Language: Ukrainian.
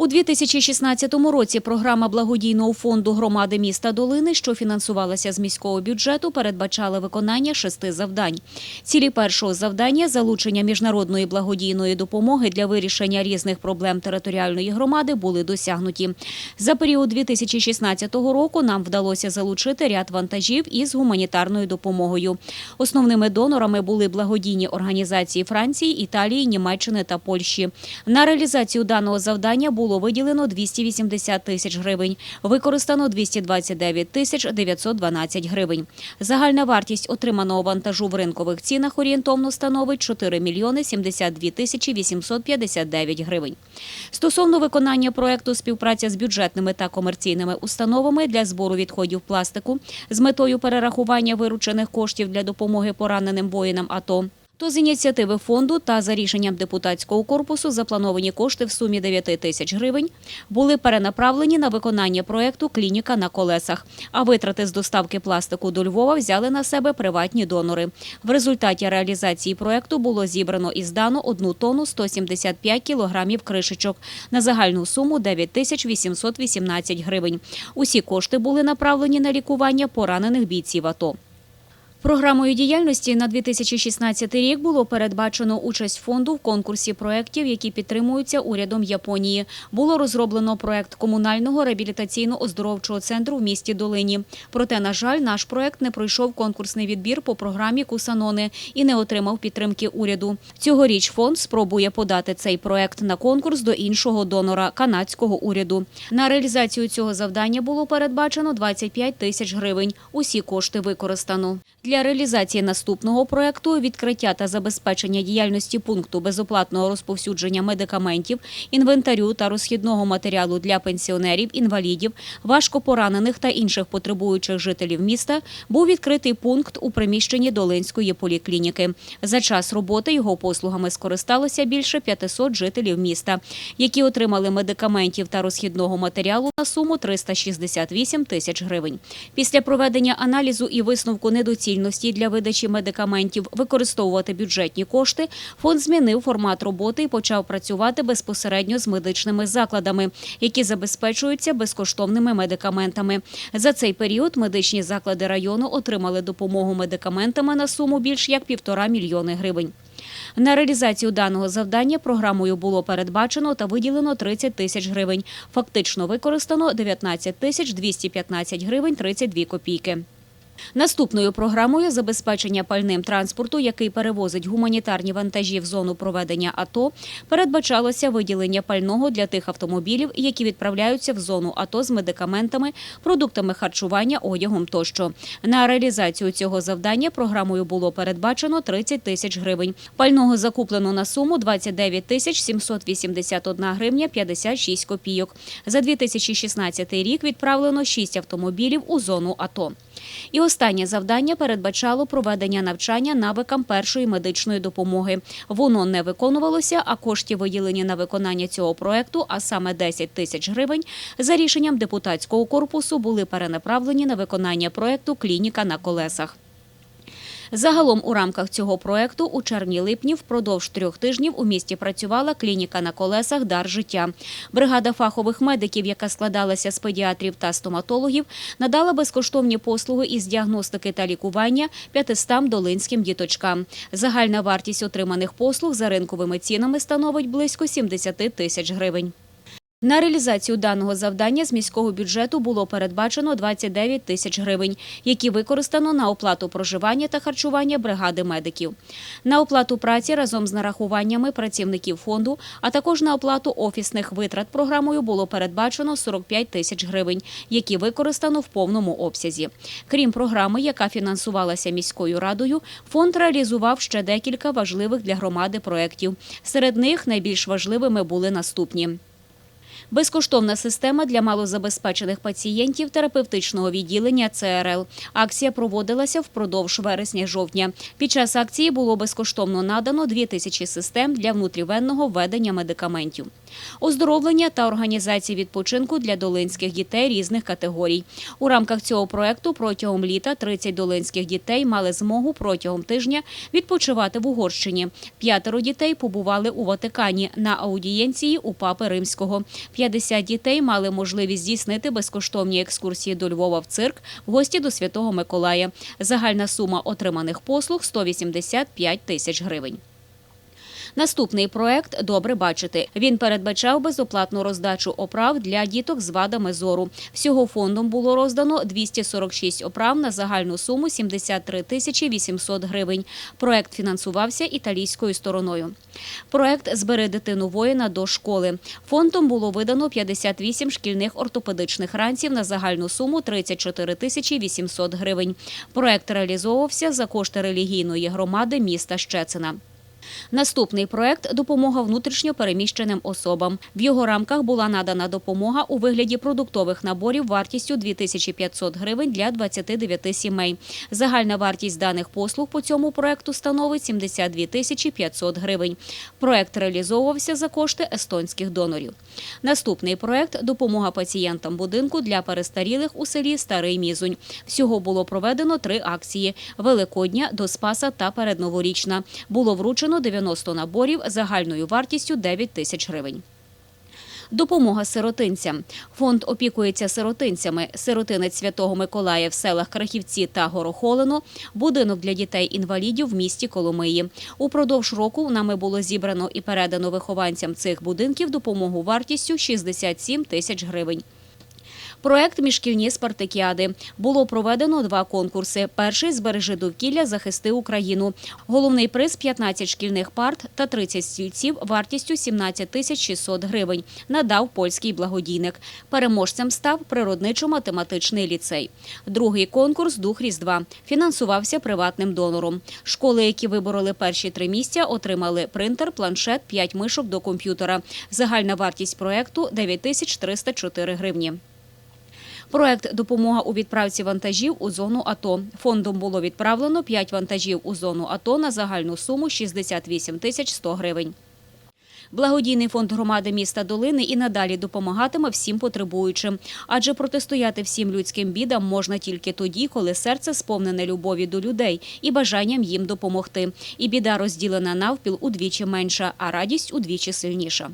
У 2016 році програма благодійного фонду громади міста Долини, що фінансувалася з міського бюджету, передбачала виконання шести завдань. Цілі першого завдання залучення міжнародної благодійної допомоги для вирішення різних проблем територіальної громади були досягнуті. За період 2016 року нам вдалося залучити ряд вантажів із гуманітарною допомогою. Основними донорами були благодійні організації Франції, Італії, Німеччини та Польщі. На реалізацію даного завдання було виділено 280 тисяч гривень, використано 229 тисяч 912 гривень. Загальна вартість отриманого вантажу в ринкових цінах орієнтовно становить 4 мільйони 72 тисячі 859 гривень. Стосовно виконання проекту співпраця з бюджетними та комерційними установами для збору відходів пластику з метою перерахування виручених коштів для допомоги пораненим воїнам АТО. То з ініціативи фонду та за рішенням депутатського корпусу заплановані кошти в сумі 9 тисяч гривень були перенаправлені на виконання проекту Клініка на колесах. А витрати з доставки пластику до Львова взяли на себе приватні донори. В результаті реалізації проекту було зібрано і здано 1 тонну 175 кілограмів кришечок на загальну суму 9 тисяч 818 гривень. Усі кошти були направлені на лікування поранених бійців АТО. Програмою діяльності на 2016 рік було передбачено участь фонду в конкурсі проєктів, які підтримуються урядом Японії. Було розроблено проєкт комунального реабілітаційно-оздоровчого центру в місті Долині. Проте, на жаль, наш проєкт не пройшов конкурсний відбір по програмі Кусанони і не отримав підтримки уряду. Цьогоріч фонд спробує подати цей проєкт на конкурс до іншого донора канадського уряду. На реалізацію цього завдання було передбачено 25 тисяч гривень. Усі кошти використано. Для реалізації наступного проекту відкриття та забезпечення діяльності пункту безоплатного розповсюдження медикаментів, інвентарю та розхідного матеріалу для пенсіонерів, інвалідів, важкопоранених та інших потребуючих жителів міста був відкритий пункт у приміщенні Долинської поліклініки. За час роботи його послугами скористалося більше 500 жителів міста, які отримали медикаментів та розхідного матеріалу на суму 368 тисяч гривень. Після проведення аналізу і висновку недоцільності для видачі медикаментів використовувати бюджетні кошти, фонд змінив формат роботи і почав працювати безпосередньо з медичними закладами, які забезпечуються безкоштовними медикаментами. За цей період медичні заклади району отримали допомогу медикаментами на суму більш як півтора мільйони гривень. На реалізацію даного завдання програмою було передбачено та виділено 30 тисяч гривень. Фактично використано 19 тисяч 215 гривень 32 копійки. Наступною програмою забезпечення пальним транспорту, який перевозить гуманітарні вантажі в зону проведення АТО, передбачалося виділення пального для тих автомобілів, які відправляються в зону АТО з медикаментами, продуктами харчування, одягом тощо. На реалізацію цього завдання програмою було передбачено 30 тисяч гривень. Пального закуплено на суму 29 тисяч 781 гривня 56 копійок. За 2016 рік відправлено 6 автомобілів у зону АТО. І останнє завдання передбачало проведення навчання навикам першої медичної допомоги. Воно не виконувалося, а кошти, виділені на виконання цього проекту, а саме 10 тисяч гривень, за рішенням депутатського корпусу були перенаправлені на виконання проекту Клініка на колесах. Загалом у рамках цього проекту у червні-липні впродовж трьох тижнів у місті працювала клініка на колесах Дар життя. Бригада фахових медиків, яка складалася з педіатрів та стоматологів, надала безкоштовні послуги із діагностики та лікування 500 долинським діточкам. Загальна вартість отриманих послуг за ринковими цінами становить близько 70 тисяч гривень. На реалізацію даного завдання з міського бюджету було передбачено 29 тисяч гривень, які використано на оплату проживання та харчування бригади медиків. На оплату праці разом з нарахуваннями працівників фонду, а також на оплату офісних витрат програмою було передбачено 45 тисяч гривень, які використано в повному обсязі. Крім програми, яка фінансувалася міською радою, фонд реалізував ще декілька важливих для громади проєктів. Серед них найбільш важливими були наступні. Безкоштовна система для малозабезпечених пацієнтів терапевтичного відділення ЦРЛ. Акція проводилася впродовж вересня-жовтня. Під час акції було безкоштовно надано 2 тисячі систем для внутрівенного введення медикаментів. Оздоровлення та організації відпочинку для долинських дітей різних категорій. У рамках цього проекту протягом літа 30 долинських дітей мали змогу протягом тижня відпочивати в Угорщині. П'ятеро дітей побували у Ватикані на аудієнції у Папи Римського. 50 дітей мали можливість здійснити безкоштовні екскурсії до Львова в цирк, в гості до Святого Миколая. Загальна сума отриманих послуг 185 тисяч гривень. Наступний проект Добре бачити. Він передбачав безоплатну роздачу оправ для діток з вадами зору. Всього фондом було роздано 246 оправ на загальну суму 73 тисячі 800 гривень. Проект фінансувався італійською стороною. Проект Збери дитину воїна до школи. Фондом було видано 58 шкільних ортопедичних ранців на загальну суму 34 тисячі 800 гривень. Проект реалізовувався за кошти релігійної громади міста Щецина. Наступний проект допомога внутрішньо переміщеним особам. В його рамках була надана допомога у вигляді продуктових наборів вартістю 2500 гривень для 29 сімей. Загальна вартість даних послуг по цьому проекту становить 72 тисячі 500 гривень. Проект реалізовувався за кошти естонських донорів. Наступний проект допомога пацієнтам будинку для перестарілих у селі Старий Мізунь. Всього було проведено три акції: Великодня, до Спаса та передноворічна. Було вручено 90 наборів загальною вартістю 9 тисяч гривень. Допомога сиротинцям. Фонд опікується сиротинцями. Сиротинець Святого Миколая в селах Крахівці та Горохолино, будинок для дітей-інвалідів в місті Коломиї. Упродовж року нами було зібрано і передано вихованцям цих будинків допомогу вартістю 67 тисяч гривень. Проект міжкільні спартакіади було проведено два конкурси. Перший збережи довкілля, захисти Україну. Головний приз 15 шкільних парт та 30 стільців вартістю 17 тисяч 600 гривень. Надав польський благодійник. Переможцем став природничо-математичний ліцей. Другий конкурс Дух Різдва фінансувався приватним донором. Школи, які вибороли перші три місця, отримали принтер, планшет, 5 мишок до комп'ютера. Загальна вартість проекту 9 тисяч 304 гривні. Проект Допомога у відправці вантажів у зону АТО. Фондом було відправлено 5 вантажів у зону АТО на загальну суму 68 тисяч 100 гривень. Благодійний фонд громади міста Долини і надалі допомагатиме всім потребуючим, адже протистояти всім людським бідам можна тільки тоді, коли серце сповнене любові до людей і бажанням їм допомогти. І біда розділена навпіл удвічі менша, а радість удвічі сильніша.